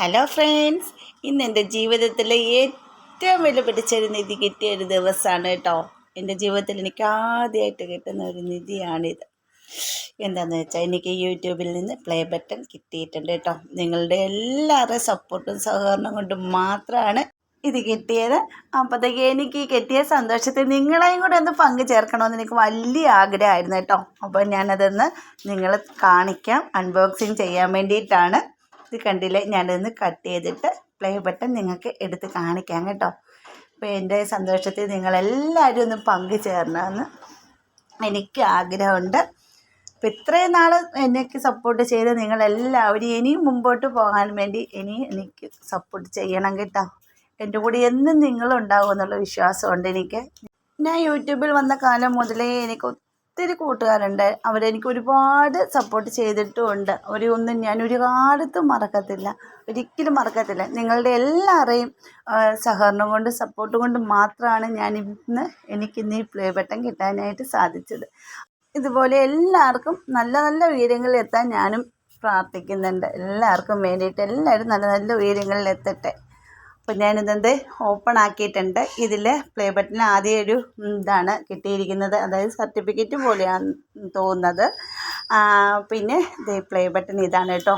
Hello friends ഇന്ന് എന്റെ ജീവിതത്തിലെ ഏറ്റവും വിലപിടിച്ചൊരു നിധി കിട്ടിയ ഒരു ദിവസമാണ് കേട്ടോ. എന്റെ ജീവിതത്തിൽ എനിക്ക് ആദ്യമായിട്ട് കിട്ടുന്ന ഒരു നിധിയാണിത്. എന്താണെന്ന് വെച്ചാൽ എനിക്ക് യൂട്യൂബിൽ നിന്ന് പ്ലേ ബട്ടൺ കിട്ടിയിട്ടുണ്ട് കേട്ടോ. നിങ്ങളുടെ എല്ലാവരുടെയും സപ്പോർട്ടും സഹകരണം കൊണ്ടും മാത്രമാണ് ഇത് കിട്ടിയത്. അപ്പോഴത്തേക്ക് എനിക്ക് കിട്ടിയ സന്തോഷത്തിൽ നിങ്ങളെയും കൂടെ ഒന്ന് പങ്കു ചേർക്കണമെന്ന് എനിക്ക് വലിയ ആഗ്രഹമായിരുന്നു കേട്ടോ. അപ്പോൾ ഞാനതൊന്ന് നിങ്ങളെ കാണിക്കാം. അൺബോക്സിങ് ചെയ്യാൻ വേണ്ടിയിട്ടാണ്. ഇത് കണ്ടില്ലേ? ഞാനിതൊന്ന് കട്ട് ചെയ്തിട്ട് പ്ലേ ബട്ടൺ നിങ്ങൾക്ക് എടുത്ത് കാണിക്കാം കേട്ടോ. അപ്പോൾ എന്റെ സന്തോഷത്തിൽ നിങ്ങളെല്ലാവരും ഒന്ന് പങ്കു ചേരണമെന്ന് എനിക്ക് ആഗ്രഹമുണ്ട്. അപ്പം ഇത്രയും നാൾ എന്നെക്ക് സപ്പോർട്ട് ചെയ്ത് നിങ്ങളെല്ലാവരും ഇനിയും മുമ്പോട്ട് പോകാൻ വേണ്ടി ഇനി എനിക്ക് സപ്പോർട്ട് ചെയ്യണം കേട്ടോ. എന്റെ കൂടെ എന്നും നിങ്ങളുണ്ടാവും എന്നുള്ള വിശ്വാസമുണ്ട് എനിക്ക്. ഞാൻ യൂട്യൂബിൽ വന്ന കാലം മുതലേ എനിക്ക് ഒത്തിരി കൂട്ടുകാരുണ്ട്. അവരെനിക്ക് ഒരുപാട് സപ്പോർട്ട് ചെയ്തിട്ടുമുണ്ട്. അവരെ ഒന്നും ഞാൻ ഒരു കാലത്തും മറക്കത്തില്ല. ഒരിക്കലും മറക്കത്തില്ല. നിങ്ങളുടെ എല്ലാവരെയും സഹകരണം കൊണ്ട് സപ്പോർട്ട് കൊണ്ട് മാത്രമാണ് ഞാൻ ഇന്ന് എനിക്കിന്ന് ഈ പ്ലേ ബട്ടൺ കിട്ടാനായിട്ട് സാധിച്ചത്. ഇതുപോലെ എല്ലാവർക്കും നല്ല നല്ല ഉയരങ്ങളിൽ എത്താൻ ഞാനും പ്രാർത്ഥിക്കുന്നുണ്ട്. എല്ലാവർക്കും വേണ്ടിയിട്ട് എല്ലാവരും നല്ല നല്ല ഉയരങ്ങളിൽ എത്തട്ടെ. അപ്പോൾ ഞാനിതെന്ത് ഓപ്പൺ ആക്കിയിട്ടുണ്ട്. ഇതിൽ പ്ലേ ബട്ടണിൽ ആദ്യം ഒരു ഇതാണ് കിട്ടിയിരിക്കുന്നത്. അതായത് സർട്ടിഫിക്കറ്റ് പോലെയാണ് തോന്നുന്നത്. പിന്നെ ഇത് പ്ലേ ബട്ടൺ ഇതാണ് കേട്ടോ.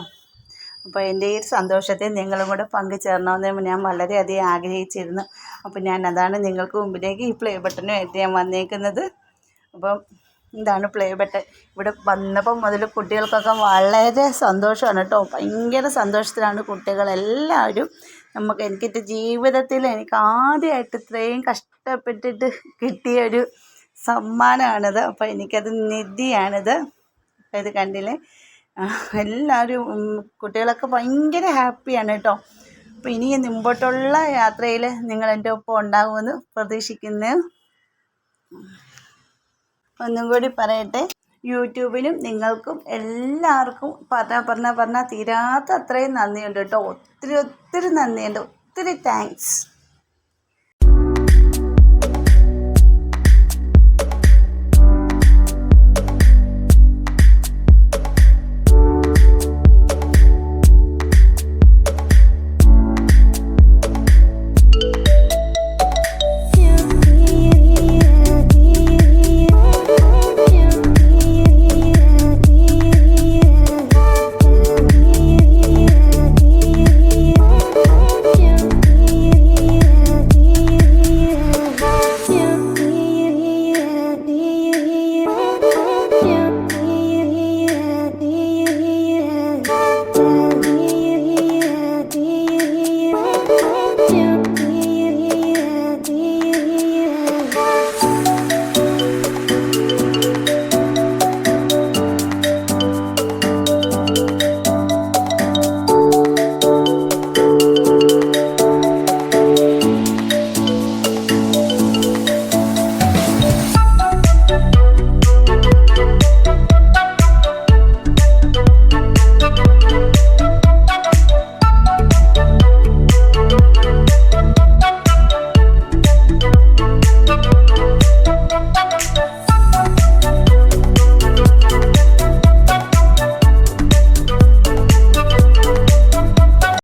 അപ്പോൾ എന്റെ ഈ സന്തോഷത്തെ നിങ്ങളും കൂടെ പങ്കുചേരണമെന്ന് ഞാൻ വളരെയധികം ആഗ്രഹിച്ചിരുന്നു. അപ്പോൾ ഞാൻ അതാണ് നിങ്ങൾക്ക് മുമ്പിലേക്ക് ഈ പ്ലേ ബട്ടനുമായിട്ട് ഞാൻ വന്നേക്കുന്നത്. അപ്പം ഇതാണ് പ്ലേ ബട്ടൺ ഇവിടെ വന്നപ്പം മുതൽ കുട്ടികൾക്കൊക്കെ വളരെ സന്തോഷമാണ് കേട്ടോ. ഭയങ്കര സന്തോഷത്തിലാണ് കുട്ടികളെല്ലാവരും നമുക്ക് എനിക്കെന്റെ ജീവിതത്തിൽ എനിക്ക് ആദ്യമായിട്ട് ഇത്രയും കഷ്ടപ്പെട്ടിട്ട് കിട്ടിയ ഒരു സമ്മാനമാണിത്. അപ്പോൾ എനിക്കത് നിധിയാണിത്. അപ്പോൾ ഇത് കണ്ടില്ലേ? എല്ലാവരും കുട്ടികളൊക്കെ ഭയങ്കര ഹാപ്പിയാണ് കേട്ടോ. അപ്പോൾ ഇനി മുമ്പോട്ടുള്ള യാത്രയിൽ നിങ്ങൾ എന്റെ ഒപ്പം ഉണ്ടാകുമെന്ന് പ്രതീക്ഷിക്കുന്നു. ഒന്നും കൂടി പറയട്ടെ. യൂട്യൂബിനും നിങ്ങൾക്കും എല്ലാവർക്കും പറഞ്ഞാൽ പറഞ്ഞാൽ പറഞ്ഞാൽ തീരാത്ത അത്രയും നന്ദിയുണ്ട് കേട്ടോ. ഒത്തിരി ഒത്തിരി നന്ദിയുണ്ട്. ഒത്തിരി താങ്ക്സ്